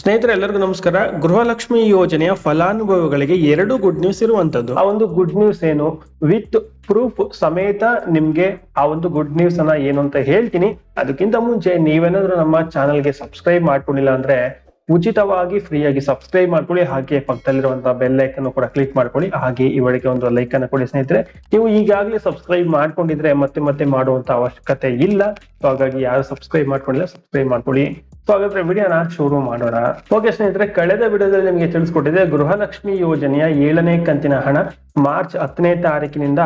ಸ್ನೇಹಿತರೆ, ಎಲ್ಲರಿಗೂ ನಮಸ್ಕಾರ. ಗೃಹಲಕ್ಷ್ಮಿ ಯೋಜನೆಯ ಫಲಾನುಭವಿಗಳಿಗೆ ಎರಡು ಗುಡ್ ನ್ಯೂಸ್ ಇರುವಂತದ್ದು. ಆ ಒಂದು ಗುಡ್ ನ್ಯೂಸ್ ಏನು? ವಿತ್ ಪ್ರೂಫ್ ಸಮೇತ ನಿಮ್ಗೆ ಆ ಒಂದು ಗುಡ್ ನ್ಯೂಸ್ ಅನ್ನ ಏನು ಅಂತ ಹೇಳ್ತೀನಿ. ಅದಕ್ಕಿಂತ ಮುಂಚೆ ನೀವೇನಾದ್ರೂ ನಮ್ಮ ಚಾನಲ್ಗೆ ಸಬ್ಸ್ಕ್ರೈಬ್ ಮಾಡ್ಕೊಂಡಿಲ್ಲ ಅಂದ್ರೆ ಉಚಿತವಾಗಿ ಫ್ರೀ ಆಗಿ ಸಬ್ಸ್ಕ್ರೈಬ್ ಮಾಡ್ಕೊಳ್ಳಿ. ಹಾಗೆ ಪಕ್ಕದಲ್ಲಿರುವಂತಹ ಬೆಲ್ ಐಕನ್ ಕೂಡ ಕ್ಲಿಕ್ ಮಾಡ್ಕೊಳ್ಳಿ. ಹಾಗೆ ಇವಳಿಗೆ ಒಂದು ಲೈಕ್ ಅನ್ನು ಕೊಡಿ ಸ್ನೇಹಿತರೆ. ನೀವು ಈಗಾಗಲೇ ಸಬ್ಸ್ಕ್ರೈಬ್ ಮಾಡ್ಕೊಂಡಿದ್ರೆ ಮತ್ತೆ ಮತ್ತೆ ಮಾಡುವಂತ ಅವಶ್ಯಕತೆ ಇಲ್ಲ. ಹಾಗಾಗಿ ಯಾರು ಸಬ್ಸ್ಕ್ರೈಬ್ ಮಾಡ್ಕೊಂಡಿಲ್ಲ ಸಬ್ಸ್ಕ್ರೈಬ್ ಮಾಡ್ಕೊಳ್ಳಿ. ಸೊ ಹಾಗಾದ್ರೆ ವಿಡಿಯೋನ ಶುರು ಮಾಡೋಣ. ಓಕೆ ಸ್ನೇಹಿತರೆ, ಕಳೆದ ವಿಡಿಯೋದಲ್ಲಿ ನಿಮಗೆ ತಿಳಿಸ್ಕೊಟ್ಟಿದೆ ಗೃಹಲಕ್ಷ್ಮಿ ಯೋಜನೆಯ ಏಳನೇ ಕಂತಿನ ಹಣ ಮಾರ್ಚ್ ಹತ್ತನೇ ತಾರೀಕಿನಿಂದ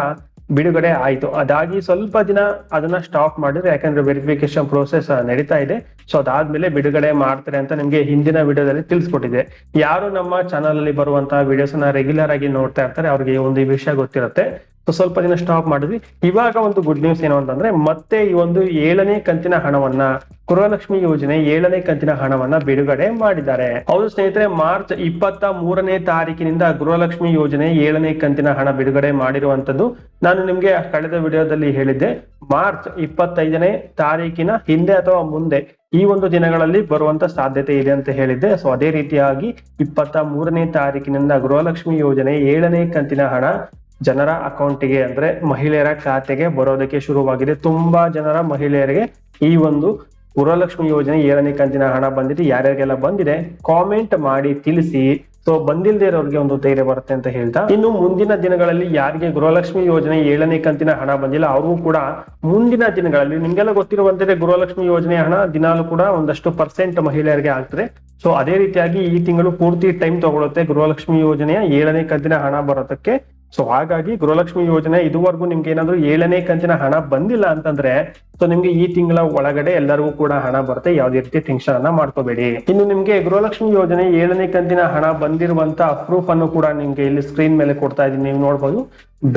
ಬಿಡುಗಡೆ ಆಯಿತು. ಅದಾಗಿ ಸ್ವಲ್ಪ ದಿನ ಅದನ್ನ ಸ್ಟಾಪ್ ಮಾಡಿದ್ರೆ, ಯಾಕಂದ್ರೆ ವೆರಿಫಿಕೇಶನ್ ಪ್ರೋಸೆಸ್ ನಡೀತಾ ಇದೆ. ಸೊ ಅದಾದ್ಮೇಲೆ ಬಿಡುಗಡೆ ಮಾಡ್ತಾರೆ ಅಂತ ನಿಮ್ಗೆ ಹಿಂದಿನ ವಿಡಿಯೋದಲ್ಲಿ ತಿಳಿಸ್ಕೊಟ್ಟಿದೆ ಯಾರು ನಮ್ಮ ಚಾನಲ್ ಅಲ್ಲಿ ಬರುವಂತಹ ವಿಡಿಯೋಸ್ನ ರೆಗ್ಯುಲರ್ ಆಗಿ ನೋಡ್ತಾ ಇರ್ತಾರೆ, ಅವ್ರಿಗೆ ಒಂದು ಈ ವಿಷಯ ಗೊತ್ತಿರುತ್ತೆ. ಸೊ ಸ್ವಲ್ಪ ದಿನ ಸ್ಟಾಪ್ ಮಾಡಿದ್ವಿ. ಇವಾಗ ಒಂದು ಗುಡ್ ನ್ಯೂಸ್ ಏನು ಅಂತಂದ್ರೆ, ಮತ್ತೆ ಈ ಒಂದು ಏಳನೇ ಕಂತಿನ ಹಣವನ್ನ ಗೃಹಲಕ್ಷ್ಮಿ ಯೋಜನೆ ಏಳನೇ ಕಂತಿನ ಹಣವನ್ನ ಬಿಡುಗಡೆ ಮಾಡಿದ್ದಾರೆ. ಹೌದು ಸ್ನೇಹಿತರೆ, ಮಾರ್ಚ್ ಇಪ್ಪತ್ತ ಮೂರನೇ ತಾರೀಕಿನಿಂದ ಗೃಹಲಕ್ಷ್ಮಿ ಯೋಜನೆ ಏಳನೇ ಕಂತಿನ ಹಣ ಬಿಡುಗಡೆ ಮಾಡಿರುವಂತದ್ದು ನಾನು ನಿಮ್ಗೆ ಕಳೆದ ವಿಡಿಯೋದಲ್ಲಿ ಹೇಳಿದ್ದೆ. ಮಾರ್ಚ್ ಇಪ್ಪತ್ತೈದನೇ ತಾರೀಕಿನ ಹಿಂದೆ ಅಥವಾ ಮುಂದೆ ಈ ಒಂದು ದಿನಗಳಲ್ಲಿ ಬರುವಂತ ಸಾಧ್ಯತೆ ಇದೆ ಅಂತ ಹೇಳಿದ್ದೆ. ಸೊ ಅದೇ ರೀತಿಯಾಗಿ ಇಪ್ಪತ್ತ ಮೂರನೇ ತಾರೀಕಿನಿಂದ ಗೃಹಲಕ್ಷ್ಮಿ ಯೋಜನೆ ಏಳನೇ ಕಂತಿನ ಹಣ ಜನರ ಅಕೌಂಟಿಗೆ ಅಂದ್ರೆ ಮಹಿಳೆಯರ ಖಾತೆಗೆ ಬರೋದಕ್ಕೆ ಶುರುವಾಗಿದೆ. ತುಂಬಾ ಜನರ ಮಹಿಳೆಯರಿಗೆ ಈ ಒಂದು ಗೃಹಲಕ್ಷ್ಮಿ ಯೋಜನೆ ಏಳನೇ ಕಂತಿನ ಹಣ ಬಂದಿದೆ. ಯಾರ್ಯಾರಿಗೆಲ್ಲ ಬಂದಿದೆ ಕಾಮೆಂಟ್ ಮಾಡಿ ತಿಳಿಸಿ. ಸೊ ಬಂದಿಲ್ದೇ ಇರೋರಿಗೆ ಒಂದು ಧೈರ್ಯ ಬರುತ್ತೆ ಅಂತ ಹೇಳ್ತಾ. ಇನ್ನು ಮುಂದಿನ ದಿನಗಳಲ್ಲಿ ಯಾರಿಗೆ ಗೃಹಲಕ್ಷ್ಮಿ ಯೋಜನೆ ಏಳನೇ ಕಂತಿನ ಹಣ ಬಂದಿಲ್ಲ, ಅವ್ರಿಗೂ ಕೂಡ ಮುಂದಿನ ದಿನಗಳಲ್ಲಿ, ನಿಮ್ಗೆಲ್ಲ ಗೊತ್ತಿರುವಂತೆ ಗೃಹಲಕ್ಷ್ಮಿ ಯೋಜನೆ ಹಣ ದಿನಾಲು ಕೂಡ ಒಂದಷ್ಟು ಪರ್ಸೆಂಟ್ ಮಹಿಳೆಯರಿಗೆ ಆಗ್ತದೆ. ಸೊ ಅದೇ ರೀತಿಯಾಗಿ ಈ ತಿಂಗಳು ಪೂರ್ತಿ ಟೈಮ್ ತಗೊಳುತ್ತೆ ಗೃಹಲಕ್ಷ್ಮಿ ಯೋಜನೆಯ ಏಳನೇ ಕಂತಿನ ಹಣ ಬರೋದಕ್ಕೆ. ಸೊ ಹಾಗಾಗಿ ಗೃಹಲಕ್ಷ್ಮಿ ಯೋಜನೆ ಇದುವರೆಗೂ ನಿಮ್ಗೆ ಏನಾದ್ರು ಏಳನೇ ಕಂತಿನ ಹಣ ಬಂದಿಲ್ಲ ಅಂತಂದ್ರೆ ಸೊ ನಿಮ್ಗೆ ಈ ತಿಂಗಳ ಒಳಗಡೆ ಎಲ್ಲರಿಗೂ ಕೂಡ ಹಣ ಬರುತ್ತೆ. ಯಾವ್ದೇ ರೀತಿ ಟೆನ್ಷನ್ ಅನ್ನ ಮಾಡ್ಕೋಬೇಡಿ. ಇನ್ನು ನಿಮ್ಗೆ ಗೃಹಲಕ್ಷ್ಮಿ ಯೋಜನೆ ಏಳನೇ ಕಂತಿನ ಹಣ ಬಂದಿರುವಂತ ಅಪ್ರೂಫ್ ಅನ್ನು ಕೂಡ ನಿಮ್ಗೆ ಇಲ್ಲಿ ಸ್ಕ್ರೀನ್ ಮೇಲೆ ಕೊಡ್ತಾ ಇದೀನಿ ನೀವು ನೋಡ್ಬೋದು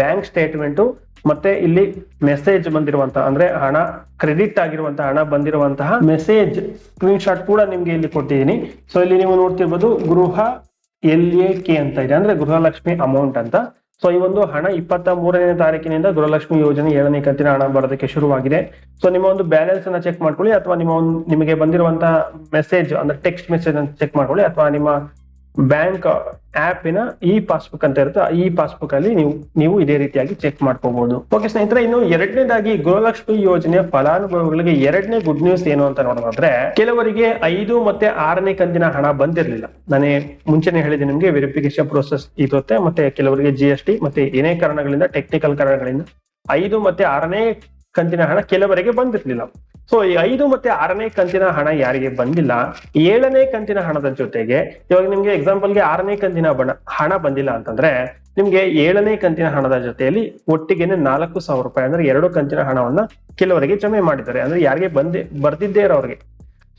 ಬ್ಯಾಂಕ್ ಸ್ಟೇಟ್ಮೆಂಟ್ ಮತ್ತೆ ಇಲ್ಲಿ ಮೆಸೇಜ್ ಬಂದಿರುವಂತಹ ಅಂದ್ರೆ ಹಣ ಕ್ರೆಡಿಟ್ ಆಗಿರುವಂತಹ ಹಣ ಬಂದಿರುವಂತಹ ಮೆಸೇಜ್ ಸ್ಕ್ರೀನ್ ಶಾಟ್ ಕೂಡ ನಿಮ್ಗೆ ಇಲ್ಲಿ ಕೊಟ್ಟಿದ್ದೀನಿ. ಸೊ ಇಲ್ಲಿ ನೀವು ನೋಡ್ತಿರ್ಬೋದು ಗೃಹ ಎಲ್ ಎ ಕೆ ಅಂತ ಇದೆ. ಅಂದ್ರೆ ಗೃಹಲಕ್ಷ್ಮಿ ಅಮೌಂಟ್ ಅಂತ. ಸೊ ಈ ಒಂದು ಹಣ ಇಪ್ಪತ್ತ ಮೂರನೇ ತಾರೀಕಿನಿಂದ ಗೃಹಲಕ್ಷ್ಮಿ ಯೋಜನೆ ಏಳನೇ ಕಂತಿನ ಹಣ ಬರೋದಕ್ಕೆ ಶುರುವಾಗಿದೆ. ಸೊ ನಿಮ್ಮ ಒಂದು ಬ್ಯಾಲೆನ್ಸ್ ಅನ್ನ ಚೆಕ್ ಮಾಡ್ಕೊಳ್ಳಿ ಅಥವಾ ನಿಮ್ಮ ಒಂದು ನಿಮಗೆ ಬಂದಿರುವಂತಹ ಮೆಸೇಜ್ ಅಂದ್ರೆ ಟೆಕ್ಸ್ಟ್ ಮೆಸೇಜ್ ಅನ್ನು ಚೆಕ್ ಮಾಡ್ಕೊಳ್ಳಿ ಅಥವಾ ನಿಮ್ಮ ಬ್ಯಾಂಕ್ ಆಪಿನ ಇ ಪಾಸ್ಬುಕ್ ಅಂತ ಇರುತ್ತೆ ಈ ಪಾಸ್ಬುಕ್ ಅಲ್ಲಿ ನೀವು ನೀವು ಇದೇ ರೀತಿಯಾಗಿ ಚೆಕ್ ಮಾಡ್ಕೋಬಹುದು ಓಕೆ ಸ್ನೇಹಿತರೆ, ಇನ್ನು ಎರಡನೇದಾಗಿ ಗೃಹಲಕ್ಷ್ಮಿ ಯೋಜನೆಯ ಫಲಾನುಭವಿಗಳಿಗೆ ಎರಡನೇ ಗುಡ್ ನ್ಯೂಸ್ ಏನು ಅಂತ ನೋಡೋದಾದ್ರೆ, ಕೆಲವರಿಗೆ ಐದು ಮತ್ತೆ ಆರನೇ ಕಂತಿನ ಹಣ ಬಂದಿರಲಿಲ್ಲ. ನಾನೇ ಮುಂಚೆನೆ ಹೇಳಿದೆ ನಿಮ್ಗೆ ವೆರಿಫಿಕೇಶನ್ ಪ್ರೋಸೆಸ್ ಇರುತ್ತೆ, ಮತ್ತೆ ಕೆಲವರಿಗೆ ಜಿ ಎಸ್ ಟಿ ಮತ್ತೆ ಏನೇ ಕಾರಣಗಳಿಂದ ಟೆಕ್ನಿಕಲ್ ಕಾರಣಗಳಿಂದ, ಐದು ಮತ್ತೆ ಆರನೇ ಕಂತಿನ ಹಣ ಕೆಲವರಿಗೆ ಬಂದಿರ್ಲಿಲ್ಲ. ಸೊ ಈ ಐದು ಮತ್ತೆ ಆರನೇ ಕಂತಿನ ಹಣ ಯಾರಿಗೆ ಬಂದಿಲ್ಲ? ಏಳನೇ ಕಂತಿನ ಹಣದ ಜೊತೆಗೆ ಇವಾಗ ನಿಮ್ಗೆ ಎಕ್ಸಾಂಪಲ್ಗೆ ಆರನೇ ಕಂತಿನ ಬಣ, ಹಣ ಬಂದಿಲ್ಲ ಅಂತಂದ್ರೆ ನಿಮ್ಗೆ ಏಳನೇ ಕಂತಿನ ಹಣದ ಜೊತೆಯಲ್ಲಿ ಒಟ್ಟಿಗೆನೆ ನಾಲ್ಕು ಸಾವಿರ ರೂಪಾಯಿ ಅಂದ್ರೆ ಎರಡು ಕಂತಿನ ಹಣವನ್ನ ಕೆಲವರಿಗೆ ಜಮೆ ಮಾಡಿದ್ದಾರೆ. ಅಂದ್ರೆ ಯಾರಿಗೆ ಬಂದಿ, ಬರ್ದಿದ್ದೇ ಇರೋರಿಗೆ.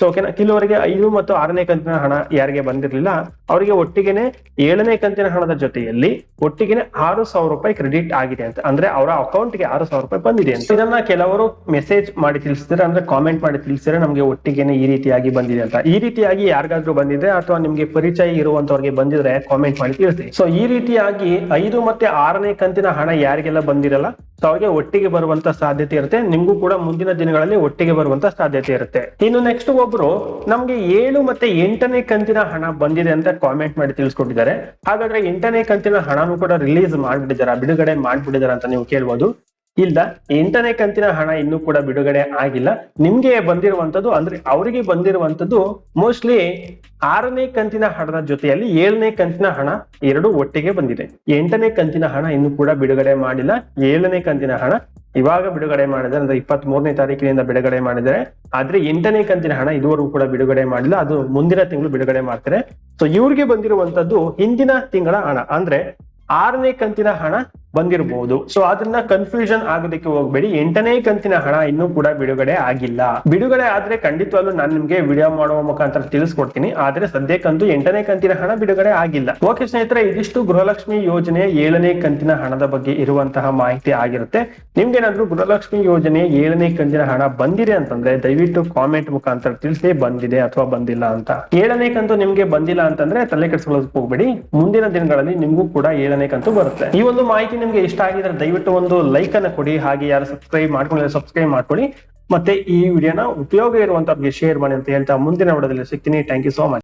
ಸೊ ಓಕೆನಾ ಕೆಲವರಿಗೆ ಐದು ಮತ್ತು ಆರನೇ ಕಂತಿನ ಹಣ ಯಾರಿಗೆ ಬಂದಿರಲಿಲ್ಲ, ಅವರಿಗೆ ಒಟ್ಟಿಗೆನೆ ಏಳನೇ ಕಂತಿನ ಹಣದ ಜೊತೆಯಲ್ಲಿ ಒಟ್ಟಿಗೆನೆ ಆರು ಸಾವಿರ ರೂಪಾಯಿ ಕ್ರೆಡಿಟ್ ಆಗಿದೆ ಅಂತ. ಅಂದ್ರೆ ಅವರ ಅಕೌಂಟ್ಗೆ ಆರು ಸಾವಿರ ರೂಪಾಯಿ ಬಂದಿದೆ ಅಂತ. ಇದನ್ನ ಕೆಲವರು ಮೆಸೇಜ್ ಮಾಡಿ ತಿಳಿಸಿದ್ರೆ ಅಂದ್ರೆ ಕಾಮೆಂಟ್ ಮಾಡಿ ತಿಳಿಸಿದ್ರೆ ನಮ್ಗೆ ಒಟ್ಟಿಗೆನೆ ಈ ರೀತಿಯಾಗಿ ಬಂದಿದೆ ಅಂತ. ಈ ರೀತಿಯಾಗಿ ಯಾರಿಗಾದ್ರೂ ಬಂದಿದ್ರೆ ಅಥವಾ ನಿಮ್ಗೆ ಪರಿಚಯ ಇರುವಂತವ್ರಿಗೆ ಬಂದಿದ್ರೆ ಕಾಮೆಂಟ್ ಮಾಡಿ ತಿಳಿಸಿ. ಸೊ ಈ ರೀತಿಯಾಗಿ ಐದು ಮತ್ತೆ ಆರನೇ ಕಂತಿನ ಹಣ ಯಾರಿಗೆಲ್ಲ ಬಂದಿರಲ್ಲ ಸೊ ಅವ್ರಿಗೆ ಒಟ್ಟಿಗೆ ಬರುವಂತ ಸಾಧ್ಯತೆ ಇರುತ್ತೆ. ನಿಮ್ಗೂ ಕೂಡ ಮುಂದಿನ ದಿನಗಳಲ್ಲಿ ಒಟ್ಟಿಗೆ ಬರುವಂತ ಸಾಧ್ಯತೆ ಇರುತ್ತೆ. ಇನ್ನು ನೆಕ್ಸ್ಟ್ ಒಬ್ರು ನಮ್ಗೆ ಏಳು ಮತ್ತೆ ಎಂಟನೇ ಕಂತಿನ ಹಣ ಬಂದಿದೆ ಅಂತ ಕಾಮೆಂಟ್ ಮಾಡಿ ತಿಳಿಸ್ಕೊಟ್ಟಿದ್ದಾರೆ. ಹಾಗಾದ್ರೆ ಎಂಟನೇ ಕಂತಿನ ಹಣನೂ ಕೂಡ ರಿಲೀಸ್ ಮಾಡ್ಬಿಟ್ಟಿದಾರ ಬಿಡುಗಡೆ ಮಾಡ್ಬಿಟ್ಟಿದಾರ ಅಂತ ನೀವು ಕೇಳ್ಬೋದು. ಇಲ್ಲ ಎಂಟನೇ ಕಂತಿನ ಹಣ ಇನ್ನೂ ಕೂಡ ಬಿಡುಗಡೆ ಆಗಿಲ್ಲ. ನಿಮ್ಗೆ ಬಂದಿರುವಂತದ್ದು ಅಂದ್ರೆ ಅವರಿಗೆ ಬಂದಿರುವಂತದ್ದು ಮೋಸ್ಟ್ಲಿ ಆರನೇ ಕಂತಿನ ಹಣದ ಜೊತೆಯಲ್ಲಿ ಏಳನೇ ಕಂತಿನ ಹಣ ಎರಡು ಒಟ್ಟಿಗೆ ಬಂದಿದೆ. ಎಂಟನೇ ಕಂತಿನ ಹಣ ಇನ್ನೂ ಕೂಡ ಬಿಡುಗಡೆ ಮಾಡಿಲ್ಲ. ಏಳನೇ ಕಂತಿನ ಹಣ ಇವಾಗ ಬಿಡುಗಡೆ ಮಾಡಿದ್ರೆ ಅಂದ್ರೆ ಇಪ್ಪತ್ತ್ ಮೂರನೇ ತಾರೀಕಿನಿಂದ ಬಿಡುಗಡೆ ಮಾಡಿದರೆ ಆದ್ರೆ ಎಂಟನೇ ಕಂತಿನ ಹಣ ಇದುವರೆಗೂ ಕೂಡ ಬಿಡುಗಡೆ ಮಾಡಿಲ್ಲ. ಅದು ಮುಂದಿನ ತಿಂಗಳು ಬಿಡುಗಡೆ ಮಾಡ್ತಾರೆ. ಸೊ ಇವ್ರಿಗೆ ಬಂದಿರುವಂತದ್ದು ಹಿಂದಿನ ತಿಂಗಳ ಹಣ, ಅಂದ್ರೆ ಆರನೇ ಕಂತಿನ ಹಣ ಬಂದಿರಬಹುದು ಸೊ ಅದನ್ನ ಕನ್ಫ್ಯೂಷನ್ ಆಗೋದಕ್ಕೆ ಹೋಗ್ಬೇಡಿ. ಎಂಟನೇ ಕಂತಿನ ಹಣ ಇನ್ನೂ ಕೂಡ ಬಿಡುಗಡೆ ಆಗಿಲ್ಲ. ಬಿಡುಗಡೆ ಆದ್ರೆ ಖಂಡಿತವಾಗ್ಲೂ ನಾನು ನಿಮ್ಗೆ ವಿಡಿಯೋ ಮಾಡುವ ಮುಖಾಂತರ ತಿಳಿಸ್ಕೊಡ್ತೀನಿ. ಆದ್ರೆ ಸದ್ಯಕ್ಕಂತೂ ಎಂಟನೇ ಕಂತಿನ ಹಣ ಬಿಡುಗಡೆ ಆಗಿಲ್ಲ. ಓಕೆ ಸ್ನೇಹಿತರೆ, ಇದಿಷ್ಟು ಗೃಹಲಕ್ಷ್ಮಿ ಯೋಜನೆ ಏಳನೇ ಕಂತಿನ ಹಣದ ಬಗ್ಗೆ ಇರುವಂತಹ ಮಾಹಿತಿ ಆಗಿರುತ್ತೆ. ನಿಮ್ಗೇನಾದ್ರೂ ಗೃಹಲಕ್ಷ್ಮಿ ಯೋಜನೆ ಏಳನೇ ಕಂತಿನ ಹಣ ಬಂದಿದೆ ಅಂತಂದ್ರೆ ದಯವಿಟ್ಟು ಕಾಮೆಂಟ್ ಮುಖಾಂತರ ತಿಳಿಸಿ ಬಂದಿದೆ ಅಥವಾ ಬಂದಿಲ್ಲ ಅಂತ. ಏಳನೇ ಕಂತು ನಿಮ್ಗೆ ಬಂದಿಲ್ಲ ಅಂತಂದ್ರೆ ತಲೆ ಕೆಡಿಸ್ಕೊಳ್ಳೋದಕ್ಕೆ ಹೋಗ್ಬೇಡಿ. ಮುಂದಿನ ದಿನಗಳಲ್ಲಿ ನಿಮ್ಗೂ ಕೂಡ ಏಳನೇ ಕಂತು ಬರುತ್ತೆ. ಈ ಒಂದು ಮಾಹಿತಿ ನಿಮ್ಗೆ ಇಷ್ಟ ಆಗಿದ್ರೆ ದಯವಿಟ್ಟು ಒಂದು ಲೈಕ್ ಅನ್ನ ಕೊಡಿ, ಹಾಗೆ ಯಾರು ಸಬ್ಸ್ಕ್ರೈಬ್ ಮಾಡ್ಕೊಂಡಿಲ್ಲ ಸಬ್ಸ್ಕ್ರೈಬ್ ಮಾಡ್ಕೊಳ್ಳಿ. ಮತ್ತೆ ಈ ವಿಡಿಯೋನ ಉಪಯೋಗ ಇರುವಂತವ್ರಿಗೆ ಶೇರ್ ಮಾಡಿ ಅಂತ ಹೇಳ್ತಾ ಮುಂದಿನ ವಿಡಿಯೋದಲ್ಲಿ ಸಿಗ್ತೀನಿ. Thank you so much